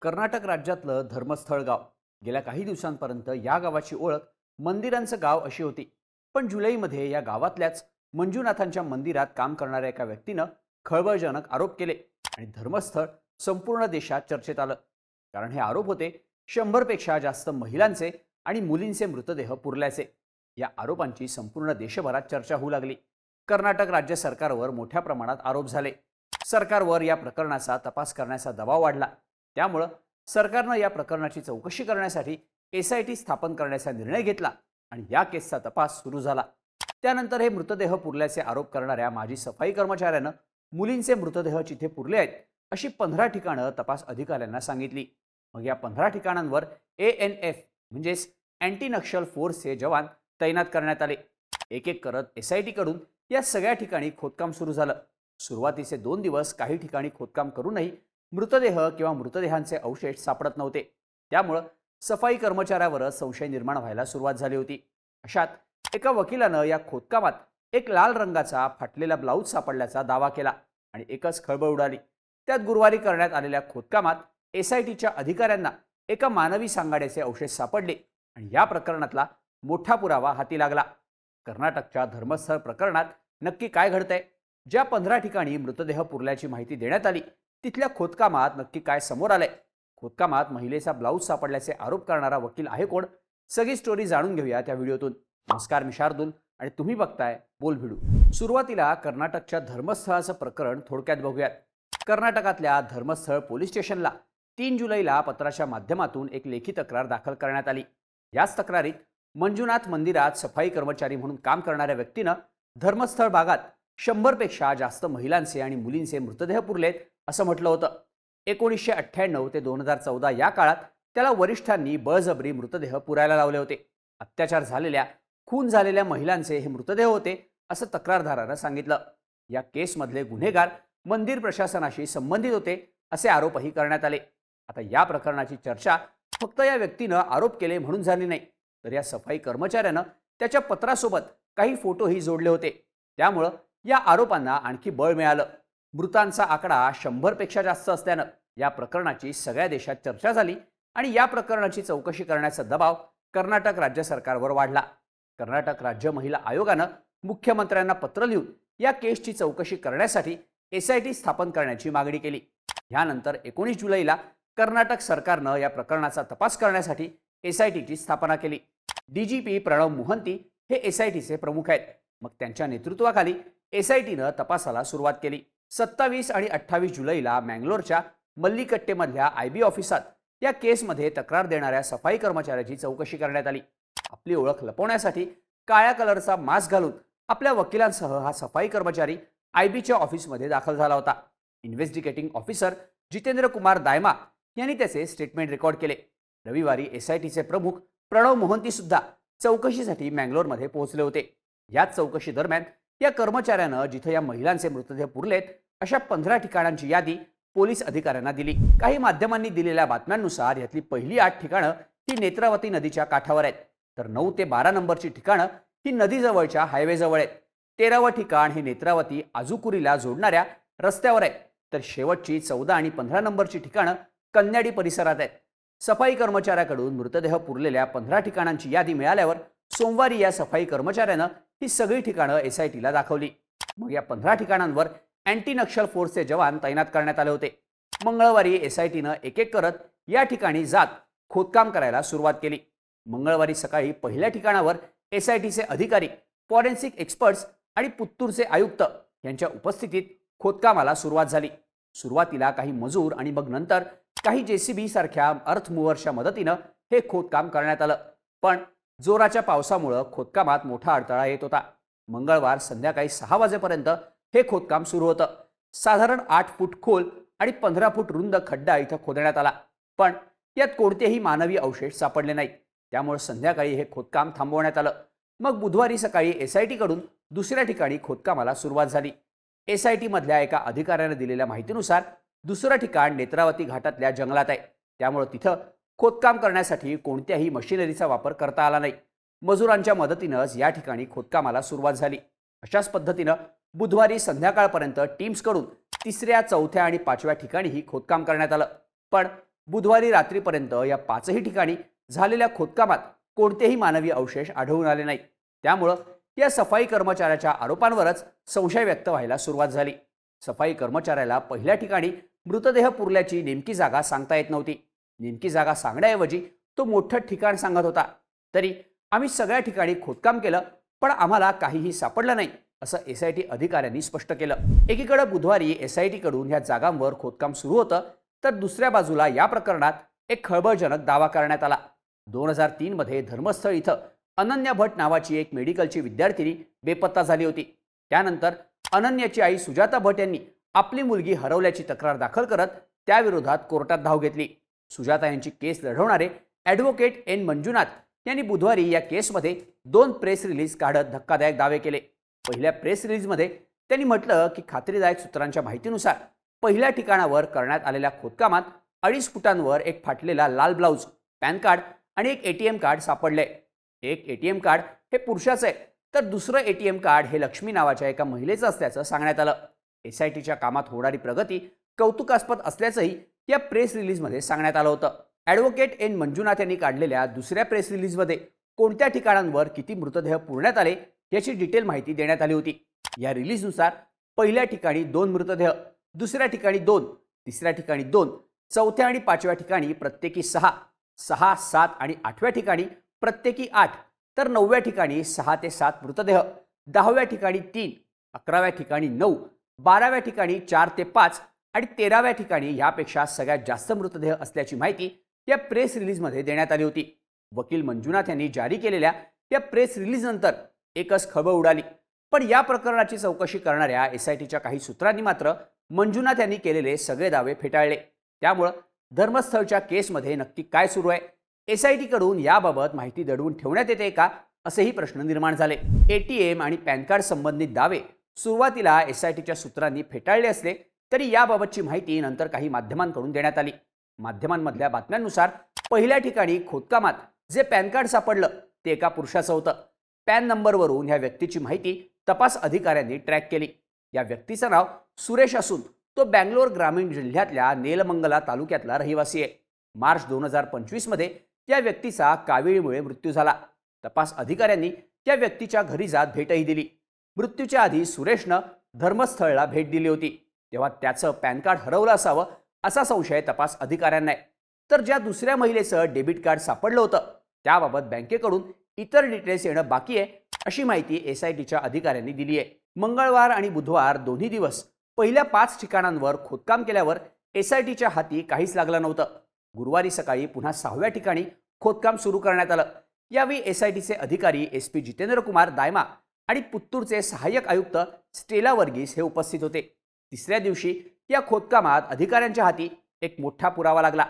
कर्नाटक राज्यातलं धर्मस्थळ गाव. गेल्या काही दिवसांपर्यंत या गावाची ओळख मंदिरांचं गाव अशी होती. पण जुलैमध्ये या गावातल्याच मंजुनाथांच्या मंदिरात काम करणाऱ्या एका व्यक्तीनं खळबळजनक आरोप केले आणि धर्मस्थळ संपूर्ण देशात चर्चेत आलं. कारण हे आरोप होते शंभरपेक्षा जास्त महिलांचे आणि मुलींचे मृतदेह पुरल्याचे. या आरोपांची संपूर्ण देशभरात चर्चा होऊ लागली. कर्नाटक राज्य सरकारवर मोठ्या प्रमाणात आरोप झाले. सरकारवर या प्रकरणाचा तपास करण्याचा दबाव वाढला. त्यामुळं सरकारनं या प्रकरणाची चौकशी करण्यासाठी एस आय टी स्थापन करण्याचा निर्णय घेतला आणि या केसचा तपास सुरू झाला. त्यानंतर हे मृतदेह पुरल्याचे आरोप करणाऱ्या माजी सफाई कर्मचाऱ्यानं मुलींचे मृतदेह जिथे पुरले आहेत अशी पंधरा ठिकाणं तपास अधिकाऱ्यांना सांगितली. मग या पंधरा ठिकाणांवर ए एन एफ म्हणजेच अँटी नक्षल फोर्सचे जवान तैनात करण्यात आले. एक एक करत एस आय टीकडून या सगळ्या ठिकाणी खोदकाम सुरू झालं. सुरुवातीचे दोन दिवस काही ठिकाणी खोदकाम करूनही मृतदेह किंवा मृतदेहांचे अवशेष सापडत नव्हते. त्यामुळं सफाई कर्मचाऱ्यावरच संशय निर्माण व्हायला सुरुवात झाली होती. अशात एका वकिलानं या खोदकामात एक लाल रंगाचा फाटलेला ब्लाऊज सापडल्याचा दावा केला आणि एकच खळबळ उडाली. त्यात गुरुवारी करण्यात आलेल्या खोदकामात एस आय टीच्या अधिकाऱ्यांना एका मानवी सांगाड्याचे अवशेष सापडले आणि या प्रकरणातला मोठा पुरावा हाती लागला. कर्नाटकच्या धर्मस्थळ प्रकरणात नक्की काय घडतंय? ज्या पंधरा ठिकाणी मृतदेह पुरल्याची माहिती देण्यात आली तिथल्या खोदकामात नक्की काय समोर आलंय? खोदकामात महिलेचा ब्लाऊज सापडल्याचे आरोप करणारा वकील आहे कोण? सगळी स्टोरी जाणून घेऊया त्या व्हिडिओतून. नमस्कार मी शार्दूल आणि तुम्ही बघताय बोल भिडू. सुरुवातीला कर्नाटकच्या धर्मस्थळाचं प्रकरण थोडक्यात बघूयात. कर्नाटकातल्या धर्मस्थळ पोलीस स्टेशनला तीन जुलैला पत्राच्या माध्यमातून एक लेखी तक्रार दाखल करण्यात आली. याच तक्रारीत मंजुनाथ मंदिरात सफाई कर्मचारी म्हणून काम करणाऱ्या व्यक्तीनं धर्मस्थळ भागात शंभरपेक्षा जास्त महिलांचे आणि मुलींचे मृतदेह पुरलेत. असं म्हटलं होतं. एकोणीसशे अठ्ठ्याण्णव ते दोन हजार चौदा या काळात त्याला वरिष्ठांनी बळजबरी मृतदेह पुरायला लावले होते. अत्याचार झालेल्या खून झालेल्या महिलांचे हे मृतदेह होते असं तक्रारदारानं सांगितलं. या केसमधले गुन्हेगार मंदिर प्रशासनाशी संबंधित होते असे आरोपही करण्यात आले. आता या प्रकरणाची चर्चा फक्त या व्यक्तीनं आरोप केले म्हणून झाली नाही. तर या सफाई कर्मचाऱ्यानं त्याच्या पत्रासोबत काही फोटोही जोडले होते. त्यामुळं या आरोपांना आणखी बळ मिळालं. मृतांचा आकडा शंभरपेक्षा जास्त असल्यानं या प्रकरणाची सगळ्या देशात चर्चा झाली आणि या प्रकरणाची चौकशी करण्याचा दबाव कर्नाटक राज्य सरकारवर वाढला. कर्नाटक राज्य महिला आयोगानं मुख्यमंत्र्यांना पत्र लिहून या केसची चौकशी करण्यासाठी एस आय टी स्थापन करण्याची मागणी केली. यानंतर एकोणीस जुलैला कर्नाटक सरकारनं या प्रकरणाचा तपास करण्यासाठी एस आय टीची स्थापना केली. D G P Pranav Mohanty हे एस आय टीचे प्रमुख आहेत. मग त्यांच्या नेतृत्वाखाली एस आय टीनं तपासाला सुरुवात केली. सत्तावीस आणि अठ्ठावीस जुलैला मँगलोरच्या मल्लिकट्टेमधल्या आय बी ऑफिसात या केसमध्ये तक्रार देणाऱ्या सफाई कर्मचाऱ्याची चौकशी करण्यात आली. आपली ओळख लपवण्यासाठी काळ्या कलरचा मास्क घालून आपल्या वकिलांसह हा सफाई कर्मचारी आय बीच्या ऑफिसमध्ये दाखल झाला होता. इन्व्हेस्टिगेटिंग ऑफिसर जितेंद्र कुमार दायमा यांनी त्याचे स्टेटमेंट रेकॉर्ड केले. रविवारी एस आय टीचे प्रमुख प्रणव मोहंती सुद्धा चौकशीसाठी मँगलोरमध्ये पोहोचले होते. याच चौकशी दरम्यान या कर्मचाऱ्यानं जिथं या महिलांचे मृतदेह पुरलेत अशा पंधरा ठिकाणांची यादी पोलीस अधिकाऱ्यांना दिली. काही माध्यमांनी दिलेल्या बातम्यांनुसार यातली पहिली आठ ठिकाणं ही नेत्रावती नदीच्या काठावर आहेत. तर नऊ ते बारा नंबरची ठिकाणं ही नदीजवळच्या हायवेजवळ आहेत. तेरावं ठिकाण हे नेत्रावती आजुकुरीला जोडणाऱ्या रस्त्यावर आहे. तर शेवटची चौदा आणि पंधरा नंबरची ठिकाणं कन्याडी परिसरात आहेत. सफाई कर्मचाऱ्याकडून मृतदेह पुरलेल्या पंधरा ठिकाणांची यादी मिळाल्यावर सोमवारी या सफाई कर्मचाऱ्यानं ही सगळी ठिकाणं एस आय टीला दाखवली. मग या पंधरा ठिकाणांवर अँटी नक्षल फोर्सचे जवान तैनात करण्यात आले होते. मंगळवारी एस आय टीनं एक एक करत या ठिकाणी जात खोदकाम करायला सुरुवात केली. मंगळवारी सकाळी पहिल्या ठिकाणावर एस आय टीचे अधिकारी फॉरेन्सिक एक्सपर्ट्स आणि पुत्तूरचे आयुक्त यांच्या उपस्थितीत खोदकामाला सुरुवात झाली. सुरुवातीला काही मजूर आणि मग नंतर काही जेसीबी सारख्या अर्थमुव्हरच्या मदतीनं हे खोदकाम करण्यात आलं. पण जोराच्या पावसामुळं खोदकामात मोठा अडथळा येत होता. मंगळवार संध्याकाळी सहा वाजेपर्यंत हे खोदकाम सुरू होतं. साधारण आठ फूट खोल आणि पंधरा फूट रुंद खड्डा इथं खोदण्यात आला. पण यात कोणतेही मानवी अवशेष सापडले नाहीत. त्यामुळे संध्याकाळी हे खोदकाम थांबवण्यात आलं. मग बुधवारी सकाळी एस आय टीकडून दुसऱ्या ठिकाणी खोदकामाला सुरुवात झाली. एस आय टीमधल्या एका अधिकाऱ्यानं दिलेल्या माहितीनुसार दुसरं ठिकाण नेत्रावती घाटातल्या जंगलात आहे. त्यामुळं तिथं खोदकाम करण्यासाठी कोणत्याही मशिनरीचा वापर करता आला नाही. मजुरांच्या मदतीनंच या ठिकाणी खोदकामाला सुरुवात झाली. अशाच पद्धतीनं बुधवारी संध्याकाळपर्यंत टीम्सकडून तिसऱ्या चौथ्या आणि पाचव्या ठिकाणीही खोदकाम करण्यात आलं. पण बुधवारी रात्रीपर्यंत या पाचही ठिकाणी झालेल्या खोदकामात कोणतेही मानवी अवशेष आढळून आले नाही. त्यामुळं या सफाई कर्मचाऱ्याच्या आरोपांवरच संशय व्यक्त व्हायला सुरुवात झाली. सफाई कर्मचाऱ्याला पहिल्या ठिकाणी मृतदेह पुरल्याची नेमकी जागा सांगता येत नव्हती. नेमकी जागा सांगण्याऐवजी तो मोठं ठिकाण सांगत होता. तरी आम्ही सगळ्या ठिकाणी खोदकाम केलं पण आम्हाला काहीही सापडलं नाही असं एस आय टी अधिकाऱ्यांनी स्पष्ट केलं. एकीकडे बुधवारी एस आय टीकडून ह्या जागांवर खोदकाम सुरू होतं तर दुसऱ्या बाजूला या प्रकरणात एक खळबळजनक दावा करण्यात आला. दोन हजार तीनमध्ये धर्मस्थळ इथं अनन्या भट नावाची एक मेडिकलची विद्यार्थिनी बेपत्ता झाली होती. त्यानंतर अनन्याची आई सुजाता भट यांनी आपली मुलगी हरवल्याची तक्रार दाखल करत त्याविरोधात कोर्टात धाव घेतली. सुजाता यांची केस लढवणारे ॲडव्होकेट एन मंजुनाथ यांनी बुधवारी या केसमध्ये दोन प्रेस रिलीज काढत धक्कादायक दावे केले. पहिल्या प्रेस रिलीजमध्ये त्यांनी म्हटलं की खात्रीदायक सूत्रांच्या माहितीनुसार पहिल्या ठिकाणावर करण्यात आलेल्या खोदकामात अडीच फुटांवर एक फाटलेला लाल ब्लाऊज पॅन कार्ड आणि एक एटीएम कार्ड सापडले. एक एटीएम कार्ड हे पुरुषाचं आहे तर दुसरं एटीएम कार्ड हे लक्ष्मी नावाच्या एका महिलेचं असल्याचं सांगण्यात आलं. एस आय टीच्या कामात होणारी प्रगती कौतुकास्पद असल्याचंही या प्रेस रिलीजमध्ये सांगण्यात आलं होतं. ॲडव्होकेट एन मंजुनाथ यांनी काढलेल्या दुसऱ्या प्रेस रिलीजमध्ये कोणत्या ठिकाणांवर किती मृतदेह पुरण्यात आले याची डिटेल माहिती देण्यात आली होती. या रिलीजनुसार पहिल्या ठिकाणी दोन मृतदेह दुसऱ्या ठिकाणी दोन तिसऱ्या ठिकाणी दोन चौथ्या आणि पाचव्या ठिकाणी प्रत्येकी सहा सहा सात आणि आठव्या ठिकाणी प्रत्येकी आठ तर नवव्या ठिकाणी सहा ते सात मृतदेह दहाव्या ठिकाणी तीन अकराव्या ठिकाणी नऊ बाराव्या ठिकाणी चार ते पाच आणि तेराव्या ठिकाणी यापेक्षा सगळ्यात जास्त मृतदेह असल्याची माहिती या प्रेस रिलीजमध्ये देण्यात आली होती. वकील मंजुनाथ यांनी जारी केलेल्या या प्रेस रिलीजनंतर एकच खळबळ उडाली. पण या प्रकरणाची चौकशी करणाऱ्या एस आय टीच्या काही सूत्रांनी मात्र मंजुनाथ यांनी केलेले सगळे दावे फेटाळले. त्यामुळं धर्मस्थळच्या केसमध्ये नक्की काय सुरू आहे? एस आय टीकडून याबाबत माहिती दडवून ठेवण्यात येते का? असेही प्रश्न निर्माण झाले. ए टी एम आणि पॅन कार्ड संबंधित दावे सुरुवातीला एस आय टीच्या सूत्रांनी फेटाळले असले तरी याबाबतची माहिती नंतर काही माध्यमांकडून देण्यात आली. माध्यमांमधल्या बातम्यांनुसार पहिल्या ठिकाणी खोदकामात जे पॅन कार्ड सापडलं ते एका पुरुषाचं होतं. पॅन नंबरवरून ह्या व्यक्तीची माहिती तपास अधिकाऱ्यांनी ट्रॅक केली. या व्यक्तीचं नाव सुरेश असून तो बँगलोर ग्रामीण जिल्ह्यातल्या नेलमंगला तालुक्यातला रहिवासी आहे. मार्च दोन हजार पंचवीसमध्ये त्या व्यक्तीचा कावीळीमुळे मृत्यू झाला. तपास अधिकाऱ्यांनी त्या व्यक्तीच्या घरी जात भेटही दिली. मृत्यूच्या आधी सुरेशनं धर्मस्थळला भेट दिली होती. तेव्हा त्याचं पॅन कार्ड हरवलं असावं असा संशय तपास अधिकाऱ्यांना आहे. तर ज्या दुसऱ्या महिलेचं डेबिट कार्ड सापडलं होतं त्याबाबत बँकेकडून इतर डिटेल्स येणं बाकी आहे अशी माहिती एस आय टीच्या अधिकाऱ्यांनी दिली आहे. मंगळवार आणि बुधवार दोन्ही दिवस पहिल्या पाच ठिकाणांवर खोदकाम केल्यावर एस आय टीच्या हाती काहीच लागलं नव्हतं. गुरुवारी सकाळी पुन्हा सहाव्या ठिकाणी खोदकाम सुरू करण्यात आलं. यावेळी एस आय टीचे अधिकारी एस पी जितेंद्र कुमार दायमा आणि पुत्तूरचे सहाय्यक आयुक्त स्टेला वर्गीस हे उपस्थित होते. तिसऱ्या दिवशी या खोदकामात अधिकाऱ्यांच्या हाती एक मोठा पुरावा लागला.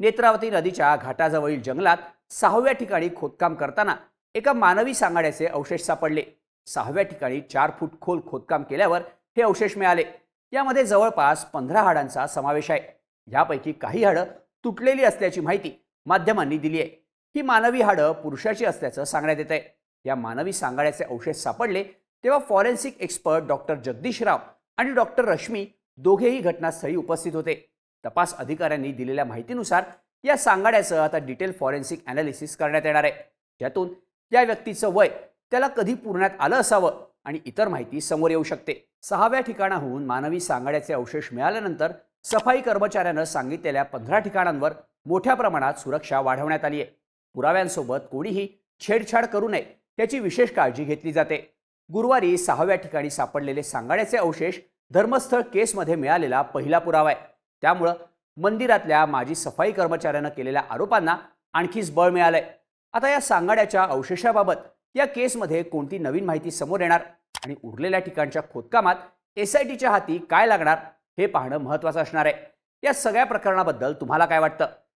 नेत्रावती नदीच्या घाटाजवळील जंगलात सहाव्या ठिकाणी खोदकाम करताना एका मानवी सांगाड्याचे अवशेष सापडले. सहाव्या ठिकाणी चार फूट खोल खोदकाम केल्यावर हे अवशेष मिळाले. यामध्ये जवळपास पंधरा हाडांचा समावेश आहे. यापैकी काही हाडं तुटलेली असल्याची माहिती माध्यमांनी दिली आहे. ही मानवी हाडं पुरुषाची असल्याचं सांगण्यात येत आहे या मानवी सांगाड्याचे अवशेष सापडले तेव्हा forensic expert doctor Jagdish Rao आणि डॉक्टर रश्मी दोघेही घटनास्थळी उपस्थित होते. तपास अधिकाऱ्यांनी दिलेल्या माहितीनुसार या सांगाड्याचं आता डिटेल फॉरेन्सिक अनालिसिस करण्यात येणार आहे. ज्यातून या व्यक्तीचं वय त्याला कधी पुरण्यात आलं असावं आणि इतर माहिती समोर येऊ शकते. सहाव्या ठिकाणाहून मानवी सांगाड्याचे अवशेष मिळाल्यानंतर सफाई कर्मचाऱ्यानं सांगितलेल्या पंधरा ठिकाणांवर मोठ्या प्रमाणात सुरक्षा वाढवण्यात आली आहे पुराव्यांसोबत कोणीही छेडछाड करू नये याची विशेष काळजी घेतली जाते. गुरुवारी सहाव्या ठिकाणी सापडलेले सांगाड्याचे अवशेष धर्मस्थळ केसमध्ये मिळालेला पहिला पुरावा आहे. त्यामुळं मंदिरातल्या माजी सफाई कर्मचाऱ्यानं केलेल्या आरोपांना आणखीच बळ मिळालंय. आता या सांगाड्याच्या अवशेषाबाबत या केसमध्ये कोणती नवीन माहिती समोर येणार आणि उरलेल्या ठिकाणच्या खोदकामात एस आय टीच्या हाती काय लागणार हे पाहणं महत्त्वाचं असणार आहे. या सगळ्या प्रकरणाबद्दल तुम्हाला काय वाटतं?